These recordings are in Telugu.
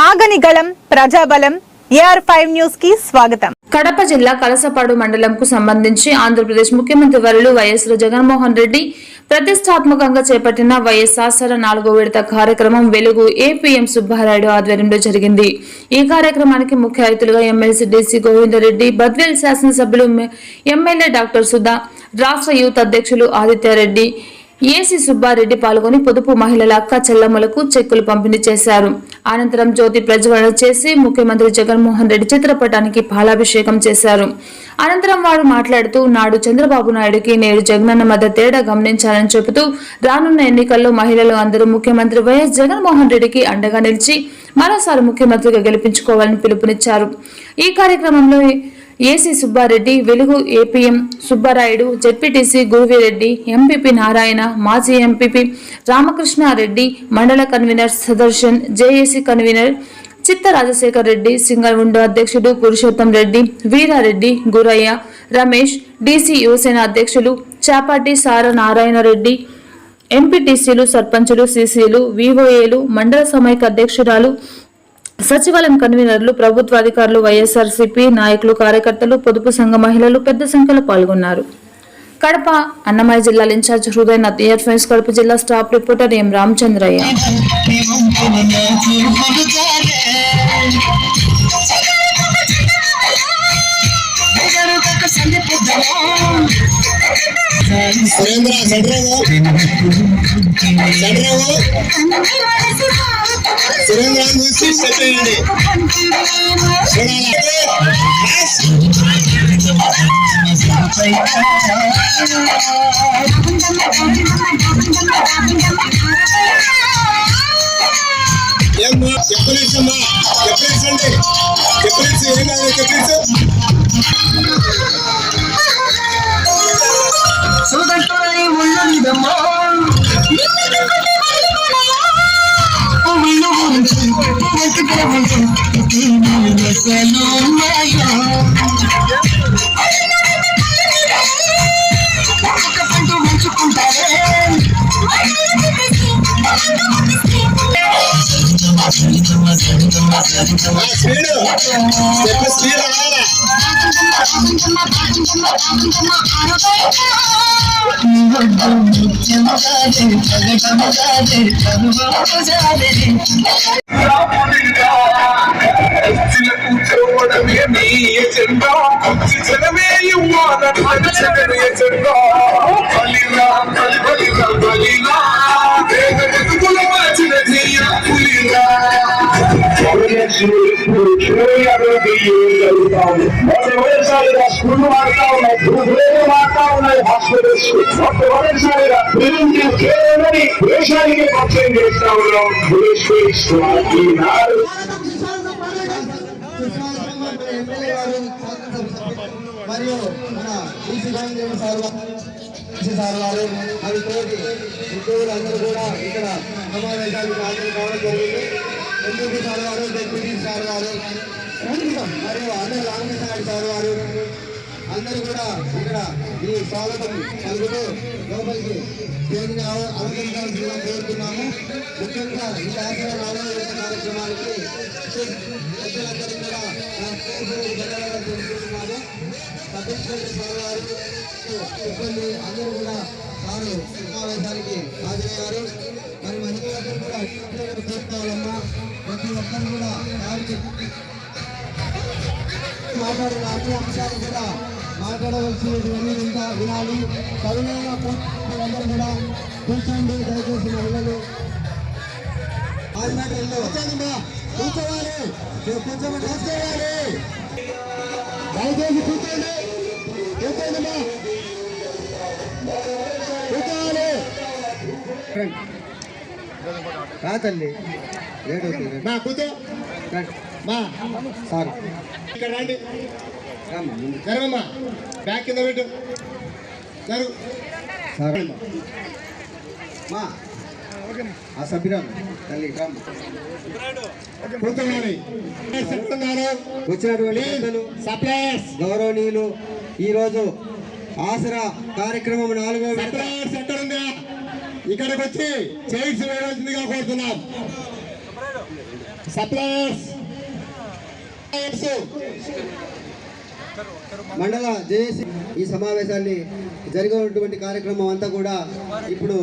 ఆగని గళం ప్రజాబలం ఏఆర్ ఫైవ్ న్యూస్కి స్వాగతం. కడప జిల్లా కలసపాడు మండలంకు సంబంధించి ఆంధ్రప్రదేశ్ ముఖ్యమంత్రి వర్యులు వైఎస్ జగన్మోహన్ రెడ్డి ప్రతిష్టాత్మకంగా చేపట్టిన వైఎస్ఆర్ నాలుగో విడత కార్యక్రమం వెలుగు ఏపీఎం సుబ్బారాయుడు ఆధ్వర్యంలో జరిగింది. ఈ కార్యక్రమానికి ముఖ్య అతిథులుగా ఎమ్మెల్సీ డీసీ గోవిందరెడ్డి బద్వేల్ శాసనసభ్యులు ఎమ్మెల్యే డాక్టర్ సుధా రాష్ట్ర యూత్ అధ్యక్షులు ఆదిత్యారెడ్డి ఏసీ సుబ్బారెడ్డి పాల్గొని పొదుపు మహిళల అక్క చెల్లమ్మలకు చెక్కులు పంపిణీ చేశారు. అనంతరం జ్యోతి ప్రజ్వలన చేసి ముఖ్యమంత్రి జగన్మోహన్ రెడ్డి చిత్రపటానికి పాలాభిషేకం చేశారు. అనంతరం వారు మాట్లాడుతూ నాడు చంద్రబాబు నాయుడుకి నేడు జగనన్న మధ్య తేడా గమనించాలని చెబుతూ రానున్న ఎన్నికల్లో మహిళలు అందరూ ముఖ్యమంత్రి వైఎస్ జగన్మోహన్ రెడ్డికి అండగా నిలిచి మరోసారి ముఖ్యమంత్రిగా గెలిపించుకోవాలని పిలుపునిచ్చారు. ఈ కార్యక్రమంలో AC Subbareddy Velugu APM Subbarayudu ZPTC Guruvireddy MPP Narayana మాజీ ఎంపీపీ రామకృష్ణారెడ్డి మండల కన్వీనర్ సుదర్శన్ జేఏసీ కన్వీనర్ చిత్త రాజశేఖర్ రెడ్డి సింగల్ అధ్యక్షుడు పురుషోత్తం రెడ్డి వీరారెడ్డి గురయ్య రమేష్ డీసీ యువసేన అధ్యక్షులు చాపాటి సార నారాయణ రెడ్డి ఎంపీటీసీలు సర్పంచులు సీసీలు వివోఏలు మండల సమైక్య అధ్యక్షురాలు సచివాలయం కన్వీనర్లు ప్రభుత్వాధికారులు వైఎస్ఆర్సీపీ నాయకులు కార్యకర్తలు పొదుపు సంఘ మహిళలు పెద్ద సంఖ్యలో పాల్గొన్నారు. కడప అన్నమయ్య జిల్లా ఇన్ఛార్జ్ హృదయనాథ్ ఇయర్ ఫైన్స్ కడప జిల్లా staff reporter M Ramachandraiah. Surendra చూసి సెట్ చేయండి ఏమ్మా చెప్పలేసమ్మా చెప్పలేసండి చెప్పలేసి ఏం కాదు చెప్పలేసు ప్రగటమ కాదే అనుభవం కాదే గురించి దశలు ఉన్నాయా ఒక పంట ఉంచుకుంటారే ఆ స్పీడ్ చెప్పు స్పీడ్ రావాలా స్కూల్ మారుతా ఉన్నాయి గురుకులేలు మారుతా ఉన్నాయి హాస్పిటల్స్ కేవలం దేశానికి పరిచయం చేస్తా ఉన్నాం ఈనాడు మరియు మన ఈసీ రామదేవ సార్ సార్ వారు మరి తోటి కూడా ఇక్కడ సమావేశానికి హాజరు కావడం జరిగింది సార్ వారు డిప్యూటీ సార్ వారు మరియు అందరు రామకృష్ణ సార్ వారు అందరూ కూడా ఇక్కడ ఈ స్వాగతం పలుకుతూ లోపలికి స్టేజ్ని అవ- కోరుతున్నాము ముఖ్యంగా ఈ శాసన నాలుగు కార్యక్రమానికి ప్రజలందరూ కూడా సిబ్బంది అందరూ కూడా వారు సమావేశానికి హాజరయ్యారు మరి మహిళలందరూ కూడా చేసుకోవాలమ్మా ప్రతి ఒక్కరు కూడా వారికి మాట్లాడిన అన్ని అంశాలు కూడా మాట్లాడవలసినటువంటి ఇంకా వినాలి సవినయంగా పూర్తిలందరూ కూడా కూర్చోండి దయచేసి మహిళలు కూర్చోవాలి కూర్చోబెట్టి దయచేసి కూర్చోండి. లేట్ అవుతుంది మా కూతో మా. సార్. ఇక్కడ రండి. జరగమ్మా. బ్యాక్ కింద పెట్టు. జరుగు. సార్. మా. ఆ సభ్యురాలు తల్లి చెప్తున్నారు వచ్చినటువంటి సప్లైస్ గౌరవనీయులు ఈరోజు ఆసరా కార్యక్రమం నాలుగో ఇక్కడికి వచ్చి చైర్స్ వేయవలసిందిగా కోరుతున్నాం. సప్లస్ మండల జేఏసీ ఈ సమావేశాన్ని జరిగినటువంటి కార్యక్రమం అంతా కూడా ఇప్పుడు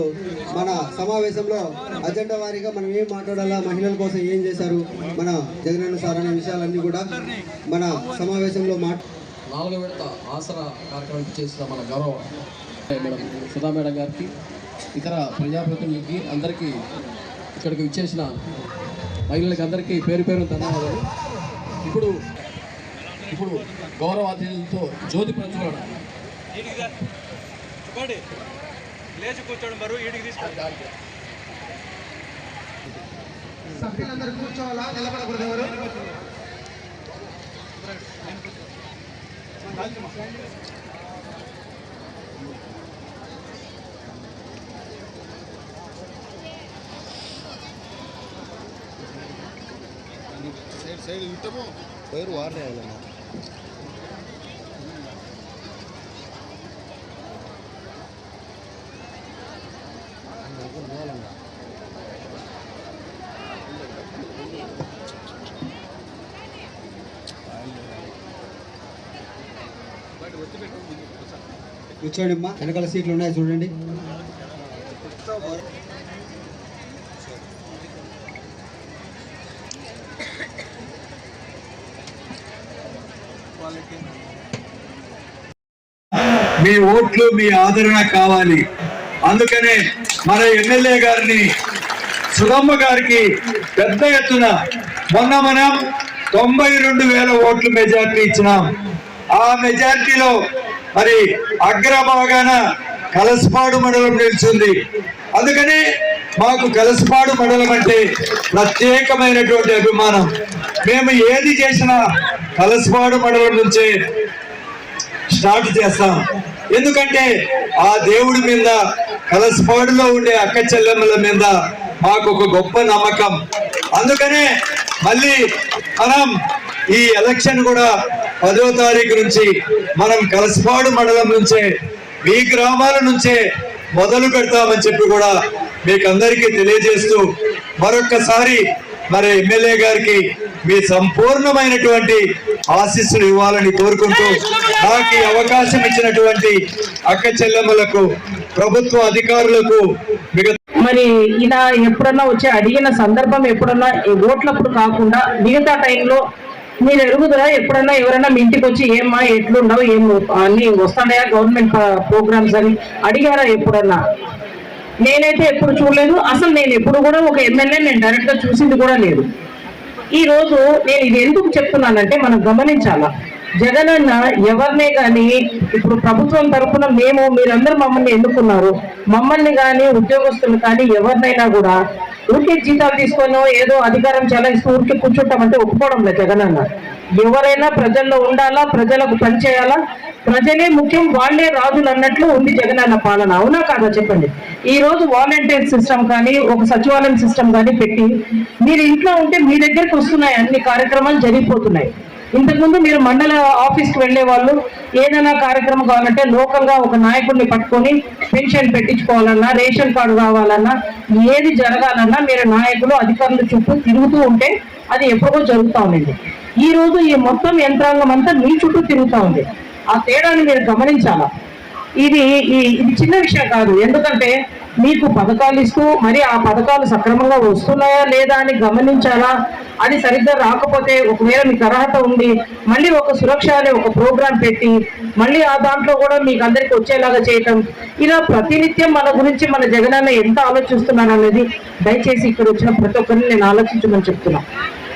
మన సమావేశంలో అజెండా వారీగా మనం ఏం మాట్లాడాలా? మహిళల కోసం ఏం చేశారు? మన జగనన్న సార్ అనే విషయాలన్నీ కూడా మన సమావేశంలో మాట్ నాలుగో విడత ఆసరా కార్యక్రమం చేసిన మన గౌరవ మేడం సుధా మేడం గారికి ఇతర ప్రజాప్రతినిధులకి అందరికీ ఇక్కడికి విచ్చేసిన మహిళలకి అందరికీ పేరు పేరు ధన్యవాదాలు. ఇప్పుడు ఇప్పుడు గౌరవ అతిథులతో జ్యోతి ప్రజ్వలన లేచి కూర్చోండి బరువు ఈడికి తీసుకో సభ్యులందరూ కూర్చోవాలా? నిలబడకూడదు ఎవరు? ¿Qué es eso? ¿Qué es eso? కూర్చోండి అమ్మా వెనకాల సీట్లు ఉన్నాయి చూడండి. మీ ఓట్లు మీ ఆదరణ కావాలి. అందుకనే మన ఎమ్మెల్యే గారిని సుధమ్మ గారికి పెద్ద ఎత్తున మొన్న మనం తొంభై రెండు వేల ఓట్లు మెజార్టీ ఇచ్చినాం. ఆ మెజార్టీలో మరి అగ్రభాగాన కలసపాడు మండలం నిలిచింది. అందుకని మాకు కలసపాడు మండలం అంటే ప్రత్యేకమైనటువంటి అభిమానం. మేము ఏది చేసినా కలసపాడు మండలం నుంచే స్టార్ట్ చేస్తాం. ఎందుకంటే ఆ దేవుడి మీద కలసపాడులో ఉండే అక్క చెల్లెమ్మల మీద మాకు ఒక గొప్ప నమ్మకం. అందుకనే మళ్ళీ మనం ఈ ఎలక్షన్ కూడా పదో తారీఖు నుంచి మనం కలసపాడు మండలం నుంచే మీ గ్రామాల నుంచే మొదలు పెడతామని చెప్పి కూడా మీకు అందరికీ తెలియజేస్తూ మరొక్కసారి మరి ఎమ్మెల్యే గారికి మీ సంపూర్ణమైనటువంటి ఆశీస్సులు ఇవ్వాలని కోరుకుంటూ నాకు ఈ అవకాశం ఇచ్చినటువంటి అక్క చెల్లెమ్మలకు ప్రభుత్వ అధికారులకు మిగతా మరి ఇలా ఎప్పుడన్నా వచ్చి అడిగిన సందర్భం ఎప్పుడన్నా ఓట్లప్పుడు కాకుండా మిగతా టైంలో మీరు ఎరుగుదరా ఎప్పుడన్నా ఎవరైనా మీ ఇంటికి వచ్చి ఏమ్మా ఎట్లున్నావు ఏం అన్ని వస్తున్నాయా గవర్నమెంట్ ప్రోగ్రామ్స్ అని అడిగారా ఎప్పుడన్నా? నేనైతే ఎప్పుడు చూడలేదు. అసలు నేను ఎప్పుడు కూడా ఒక ఎమ్మెల్యే నేను డైరెక్ట్గా చూసింది కూడా లేదు. ఈ రోజు నేను ఇది ఎందుకు చెప్తున్నానంటే మనం గమనించాలా. జగనన్న ఎవరినే కానీ ఇప్పుడు ప్రభుత్వం తరఫున మేము మీరందరూ మమ్మల్ని ఎన్నుకున్నారు. మమ్మల్ని కానీ ఉద్యోగస్తులు కానీ ఎవరినైనా కూడా ఊరికే జీతాలు తీసుకొని ఏదో అధికారం చెలాయిస్తూ ఊరికే కూర్చుంటామంటే ఒప్పుకోవడం లేదు జగనన్న. ఎవరైనా ప్రజల్లో ఉండాలా? ప్రజలకు పనిచేయాలా ప్రజలే ముఖ్యం వాళ్ళే రాజులు అన్నట్లు ఉంది జగనన్న పాలన. అవునా కాదా చెప్పండి? ఈ రోజు వాలంటీర్ సిస్టమ్ కానీ ఒక సచివాలయం సిస్టమ్ కానీ పెట్టి మీరు ఇంట్లో ఉంటే మీ దగ్గరికి వస్తున్నాయి అన్ని కార్యక్రమాలు జరిగిపోతున్నాయి. ఇంతకుముందు మీరు మండల ఆఫీస్కి వెళ్ళే వాళ్ళు ఏదైనా కార్యక్రమం కావాలంటే లోకల్గా ఒక నాయకుడిని పట్టుకొని పెన్షన్ పెట్టించుకోవాలన్నా రేషన్ కార్డు కావాలన్నా ఏది జరగాలన్నా మీరు నాయకులు అధికారులు చుట్టూ తిరుగుతూ ఉంటే అది ఎప్పుడో జరుగుతూ ఉండింది. ఈ రోజు ఈ మొత్తం యంత్రాంగం అంతా మీ చుట్టూ తిరుగుతూ ఉంది. ఆ తేడాని మీరు గమనించాలా? ఇది ఈ- ఇది చిన్న విషయం కాదు. ఎందుకంటే మీకు పథకాలు ఇస్తూ మరి ఆ పథకాలు సక్రమంగా వస్తున్నాయా లేదా అని గమనించాలా అది సరిగ్గా రాకపోతే ఒకవేళ మీకు అర్హత ఉంది మళ్ళీ ఒక సురక్ష అనే ఒక ప్రోగ్రాం పెట్టి మళ్ళీ ఆ దాంట్లో కూడా మీకు అందరికి వచ్చేలాగా చేయటం ఇలా ప్రతినిత్యం మన గురించి మన జగనన్న ఎంత ఆలోచిస్తున్నాను అనేది దయచేసి ఇక్కడ వచ్చిన ప్రతి ఒక్కరిని నేను ఆలోచించమని చెప్తున్నా.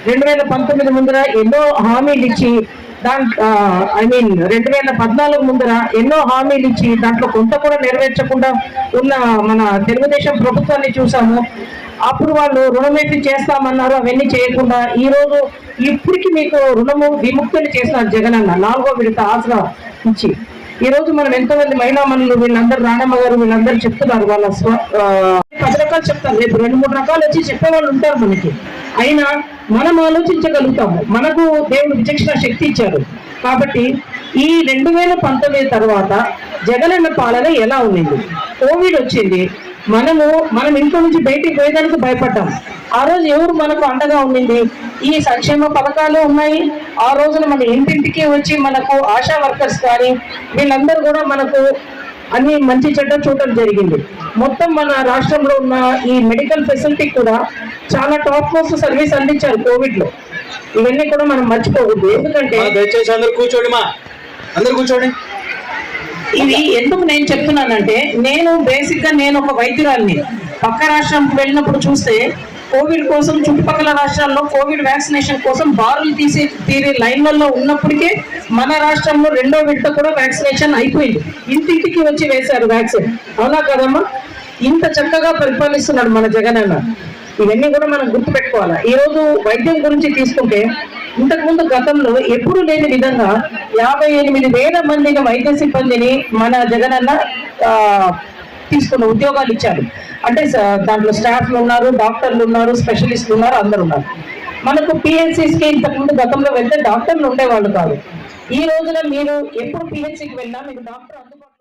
రెండు వేల పంతొమ్మిది ముందర ఎన్నో హామీలు ఇచ్చి దాంట్లో ఐ మీన్ రెండు వేల పద్నాలుగు ముందర ఎన్నో హామీలు ఇచ్చి దాంట్లో కొంత కూడా నెరవేర్చకుండా ఉన్న మన తెలుగుదేశం ప్రభుత్వాన్ని చూసాము. అప్పుడు వాళ్ళు రుణమేపీ చేస్తామన్నారు అవన్నీ చేయకుండా ఈ రోజు ఇప్పటికి మీకు రుణము విముక్తులు చేసినారు జగనన్న నాలుగో విడత ఆసరా ఇచ్చి ఈ రోజు మనం ఎంతో మంది మహిళా మనులు వీళ్ళందరూ రాణమ్మ గారు వీళ్ళందరూ చెప్తున్నారు వాళ్ళ స్వ పది రకాలు చెప్తారు. రేపు రెండు మూడు రకాలు వచ్చి చెప్పే వాళ్ళు ఉంటారు మనకి. అయినా మనం ఆలోచించగలుగుతాము. మనకు దేవుడు విచక్షణ శక్తి ఇచ్చారు కాబట్టి ఈ రెండు వేల పంతొమ్మిది తర్వాత జగనన్న పాలన ఎలా ఉండింది? కోవిడ్ వచ్చింది. మనము మనం ఇంట్లో నుంచి బయటికి పోయేదానికి భయపడ్డాం. ఆ రోజు ఎవరు మనకు అండగా ఉండింది? ఈ సంక్షేమ పథకాలు ఉన్నాయి. ఆ రోజున మన ఇంటింటికి వచ్చి మనకు ఆశా వర్కర్స్ కానీ వీళ్ళందరూ కూడా మనకు అన్ని మంచి చెడ్డ చూడటం జరిగింది. మొత్తం మన రాష్ట్రంలో ఉన్న ఈ మెడికల్ ఫెసిలిటీ కూడా చాలా టాప్ మోస్ట్ సర్వీస్ అందించారు కోవిడ్లో ఇవన్నీ కూడా మనం మర్చిపోకూడదు ఎందుకంటే దయచేసి అందరు కూర్చోండి మా. అందరు కూర్చోండి. ఇది ఎందుకు నేను చెప్తున్నానంటే నేను బేసిక్గా నేను ఒక వైద్యురాలిని. పక్క రాష్ట్రంకి వెళ్ళినప్పుడు చూస్తే కోవిడ్ కోసం చుట్టుపక్కల రాష్ట్రాల్లో కోవిడ్ వ్యాక్సినేషన్ కోసం బారులు తీసి తీరే లైన్లలో ఉన్నప్పటికే మన రాష్ట్రంలో రెండో విడత కూడా వ్యాక్సినేషన్ అయిపోయింది. ఇంటింటికి వచ్చి వేశారు వ్యాక్సిన్. అవునా కదమ్మా? ఇంత చక్కగా పరిపాలిస్తున్నాడు మన జగన్ అన్న. ఇవన్నీ కూడా మనం గుర్తుపెట్టుకోవాలి? ఈ రోజు వైద్యం గురించి తీసుకుంటే ఇంతకుముందు గతంలో ఎప్పుడు లేని విధంగా యాభై ఎనిమిది వేల మందిని వైద్య సిబ్బందిని మన జగనన్న తీసుకున్న ఉద్యోగాలు ఇచ్చారు అంటే దాంట్లో స్టాఫ్లు ఉన్నారు డాక్టర్లు ఉన్నారు స్పెషలిస్టులు ఉన్నారు అందరు ఉన్నారు. మనకు పిహెచ్సిస్ ఇంతకుముందు గతంలో వెళ్తే డాక్టర్లు ఉండేవాళ్ళు కాదు. ఈ రోజున మీరు ఎప్పుడు పిహెచ్సికి వెళ్ళినా మీకు డాక్టర్